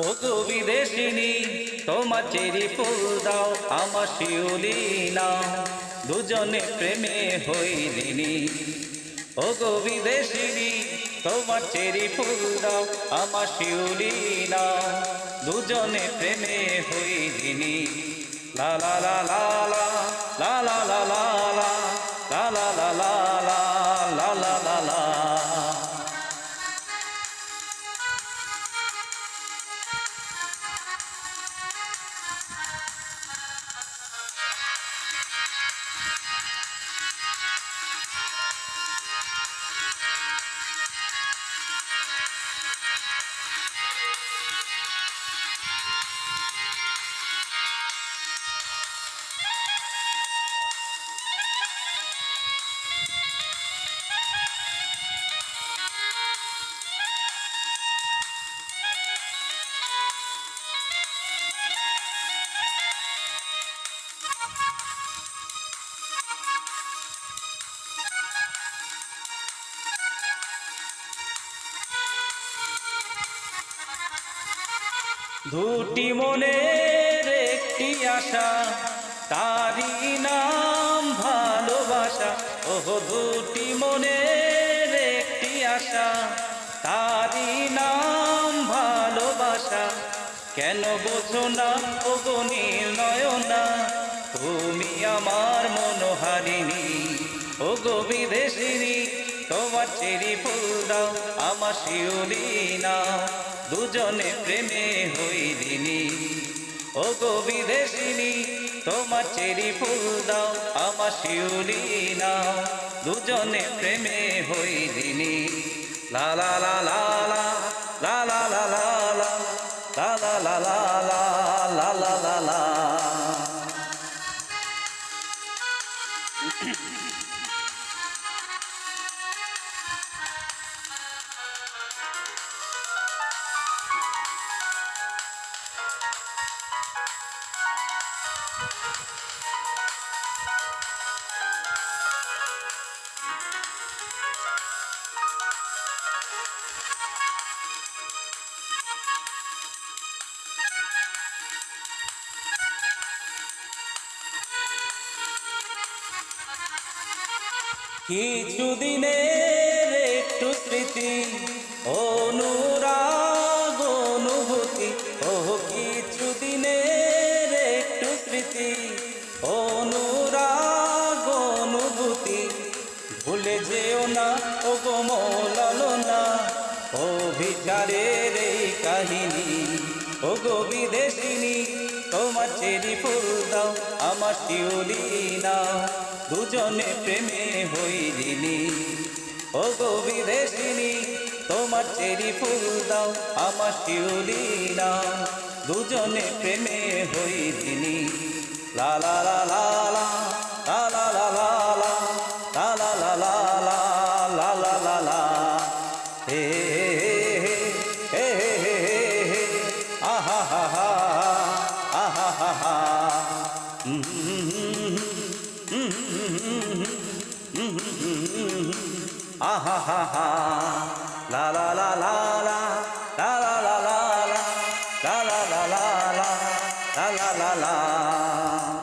ও গো বিদেশিনী, তোমার চেরি ফুল দাও, আমার শিউলি নাও। দুজনে প্রেমে হইলিনি। ও গো বিদেশিনী, তোমার চেরি ফুল দাও, আমার শিউলি নাও। দুজনে প্রেমে হইলিনি। লা লা লা লা লা লা লা লা লা লা লা লা। দুটি মনের একটি আশা তারি নাম ভালোবাসা। ওহ, দুটি মনের একটি আশা তারি নাম ভালোবাসা। কেন বোঝো না ও গণির নয়না তুমি আমার মনোহারিণী। ও গো বিদেশিনী, তোমার চেরি ফুল দাও, আমার শিউলি নাও। দুজনে প্রেমে হইলিনি। ও গো বিদেশিনী, তোমার চেরি ফুল দাও, আমার শিউলি নাও। দুজনে প্রেমে হইলিনি। লা লা লা লা লা লা লা লা লা লা লা লা লা লা। কিছুদিনের একটু স্মৃতি, অনুরাগ, অনুভূতি ও কিছুদিনের একটু স্মৃতি, অনুরাগ, অনুভূতি। ভুলে যেও না ও না ও বিচারের এই কাহিনী ও গো বিদেশিনী। শিউলি দুজনে প্রেমে হইলিনি ও গো বিদেশিনী, তোমার চেরি ফুল দাও আমার শিউলি না দুজনে প্রেমে হইলিনি লা লা লা লা লা লা লা লা। ஆஹா ஹா ஹா லா லா லா லா.